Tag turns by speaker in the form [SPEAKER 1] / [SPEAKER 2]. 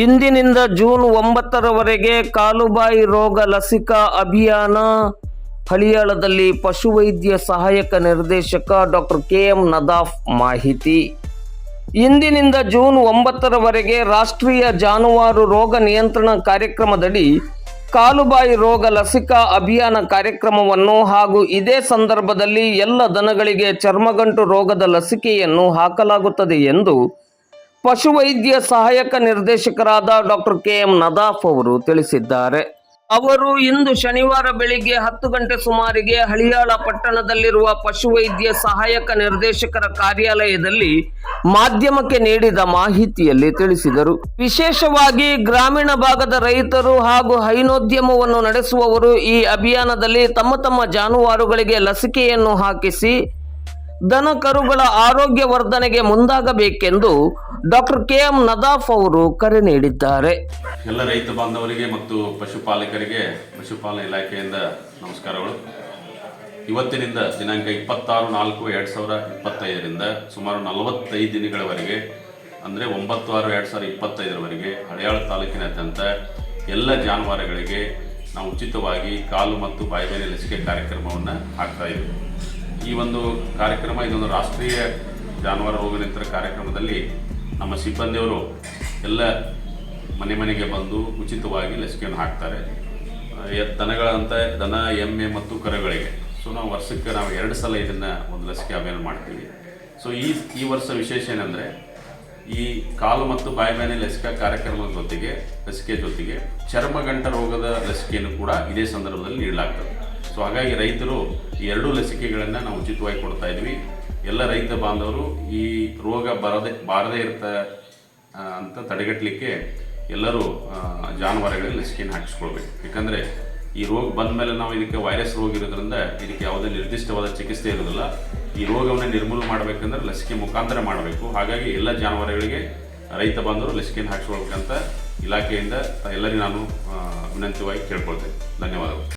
[SPEAKER 1] ಇಂದಿನಿಂದ ಜೂನ್ ಒಂಬತ್ತರವರೆಗೆ ಕಾಲುಬಾಯಿ ರೋಗ ಲಸಿಕಾ ಅಭಿಯಾನ. ಹಳಿಯಾಳದಲ್ಲಿ ಪಶುವೈದ್ಯ ಸಹಾಯಕ ನಿರ್ದೇಶಕ ಡಾಕ್ಟರ್ ಕೆ ಎಂ ನದಾಫ್ ಮಾಹಿತಿ. ಇಂದಿನಿಂದ ಜೂನ್ ಒಂಬತ್ತರವರೆಗೆ ರಾಷ್ಟ್ರೀಯ ಜಾನುವಾರು ರೋಗ ನಿಯಂತ್ರಣ ಕಾರ್ಯಕ್ರಮದಡಿ ಕಾಲುಬಾಯಿ ರೋಗ ಲಸಿಕಾ ಅಭಿಯಾನ ಕಾರ್ಯಕ್ರಮವನ್ನು ಹಾಗೂ ಇದೇ ಸಂದರ್ಭದಲ್ಲಿ ಎಲ್ಲ ದನಗಳಿಗೆ ಚರ್ಮಗಂಟು ರೋಗದ ಲಸಿಕೆಯನ್ನು ಹಾಕಲಾಗುತ್ತದೆ ಎಂದು ಪಶುವೈದ್ಯ ಸಹಾಯಕ ನಿರ್ದೇಶಕರಾದ ಡಾಕ್ಟರ್ ಕೆ ಎಂ ನದಾಫ್ ಅವರು ತಿಳಿಸಿದ್ದಾರೆ. ಅವರು ಇಂದು ಶನಿವಾರ ಬೆಳಿಗ್ಗೆ ಹತ್ತು ಗಂಟೆ ಸುಮಾರಿಗೆ ಹಳಿಯಾಳ ಪಟ್ಟಣದಲ್ಲಿರುವ ಪಶುವೈದ್ಯ ಸಹಾಯಕ ನಿರ್ದೇಶಕರ ಕಾರ್ಯಾಲಯದಲ್ಲಿ ಮಾಧ್ಯಮಕ್ಕೆ ನೀಡಿದ ಮಾಹಿತಿಯಲ್ಲಿ ತಿಳಿಸಿದರು. ವಿಶೇಷವಾಗಿ ಗ್ರಾಮೀಣ ಭಾಗದ ರೈತರು ಹಾಗೂ ಹೈನೋದ್ಯಮವನ್ನು ನಡೆಸುವವರು ಈ ಅಭಿಯಾನದಲ್ಲಿ ತಮ್ಮ ತಮ್ಮ ಜಾನುವಾರುಗಳಿಗೆ ಲಸಿಕೆಯನ್ನು ಹಾಕಿಸಿ, ದನ ಕರುಗಳ ಆರೋಗ್ಯ ವರ್ಧನೆಗೆ ಮುಂದಾಗಬೇಕೆಂದು ಡಾಕ್ಟರ್ ಕೆ ಎಂ ನದಾಫ್ ಅವರು ಕರೆ ನೀಡಿದ್ದಾರೆ.
[SPEAKER 2] ಎಲ್ಲ ರೈತ ಬಾಂಧವರಿಗೆ ಮತ್ತು ಪಶುಪಾಲಕರಿಗೆ, ಪಶುಪಾಲನೆ ಇಲಾಖೆಯಿಂದ ನಮಸ್ಕಾರಗಳು. ಇವತ್ತಿನಿಂದ ದಿನಾಂಕ ಇಪ್ಪತ್ತಾರು ನಾಲ್ಕು ಎರಡು ಸಾವಿರ ಇಪ್ಪತ್ತೈದರಿಂದ ಸುಮಾರು ನಲವತ್ತೈದು ದಿನಗಳವರೆಗೆ, ಅಂದರೆ ಒಂಬತ್ತು ಆರು ಎರಡು ಸಾವಿರ ಇಪ್ಪತ್ತೈದರವರೆಗೆ ಹಳೆಯಾಳ ತಾಲೂಕಿನಾದ್ಯಂತ ಎಲ್ಲ ಜಾನುವಾರುಗಳಿಗೆ ನಾವು ಉಚಿತವಾಗಿ ಕಾಲು ಮತ್ತು ಬಾಯಿಬೇನೆ ಲಸಿಕೆ ಕಾರ್ಯಕ್ರಮವನ್ನು ಹಾಕ್ತಾ ಇದ್ದೀವಿ ಈ ಒಂದು ಕಾರ್ಯಕ್ರಮ ಇದೊಂದು ರಾಷ್ಟ್ರೀಯ ಜಾನುವಾರು ರೋಗ ನಿಯಂತ್ರಣ ಕಾರ್ಯಕ್ರಮದಲ್ಲಿ ನಮ್ಮ ಸಿಬ್ಬಂದಿಯವರು ಎಲ್ಲ ಮನೆ ಮನೆಗೆ ಬಂದು ಉಚಿತವಾಗಿ ಲಸಿಕೆಯನ್ನು ಹಾಕ್ತಾರೆ. ದನಗಳಂತ ದನ, ಎಮ್ಮೆ ಮತ್ತು ಕರಗಳಿಗೆ. ಸೊ ನಾವು ವರ್ಷಕ್ಕೆ ನಾವು ಎರಡು ಸಲ ಇದನ್ನು ಒಂದು ಲಸಿಕೆ ಅಭಿಯಾನ ಮಾಡ್ತೀವಿ. ಸೊ ಈ ಈ ವರ್ಷ ವಿಶೇಷ ಏನಂದರೆ, ಈ ಕಾಲು ಮತ್ತು ಬಾಯಿ ಮೇಲೆ ಲಸಿಕಾ ಕಾರ್ಯಕ್ರಮದ ಜೊತೆಗೆ ಲಸಿಕೆ ಜೊತೆಗೆ ಚರ್ಮಗಂಟ ರೋಗದ ಲಸಿಕೆಯನ್ನು ಕೂಡ ಇದೇ ಸಂದರ್ಭದಲ್ಲಿ ನೀಡಲಾಗ್ತದೆ. ಸೊ ಹಾಗಾಗಿ ರೈತರು ಈ ಎರಡೂ ಲಸಿಕೆಗಳನ್ನು ನಾವು ಉಚಿತವಾಗಿ ಕೊಡ್ತಾ ಇದ್ವಿ. ಎಲ್ಲ ರೈತ ಬಾಂಧವರು ಈ ರೋಗ ಬರದೆ, ಬಾರದೇ ಇರ್ತ ಅಂತ ತಡೆಗಟ್ಟಲಿಕ್ಕೆ ಎಲ್ಲರೂ ಜಾನುವಾರುಗಳಿಗೆ ಲಸಿಕೆಯನ್ನು ಹಾಕಿಸ್ಕೊಳ್ಬೇಕು. ಯಾಕಂದರೆ ಈ ರೋಗ ಬಂದ ಮೇಲೆ ನಾವು ಇದಕ್ಕೆ ವೈರಸ್ ರೋಗ ಇರೋದ್ರಿಂದ ಇದಕ್ಕೆ ಯಾವುದೇ ನಿರ್ದಿಷ್ಟವಾದ ಚಿಕಿತ್ಸೆ ಇರೋದಿಲ್ಲ. ಈ ರೋಗವನ್ನು ನಿರ್ಮೂಲ ಮಾಡಬೇಕಂದ್ರೆ ಲಸಿಕೆ ಮುಖಾಂತರ ಮಾಡಬೇಕು. ಹಾಗಾಗಿ ಎಲ್ಲ ಜಾನುವಾರುಗಳಿಗೆ ರೈತ ಬಾಂಧವರು ಲಸಿಕೆಯನ್ನು ಹಾಕಿಸ್ಕೊಳ್ಬೇಕಂತ ಇಲಾಖೆಯಿಂದ ಎಲ್ಲರಿಗೂ ನಾನು ವಿನಂತಿವಾಗಿ ಕೇಳ್ಕೊಳ್ತೇನೆ. ಧನ್ಯವಾದಗಳು.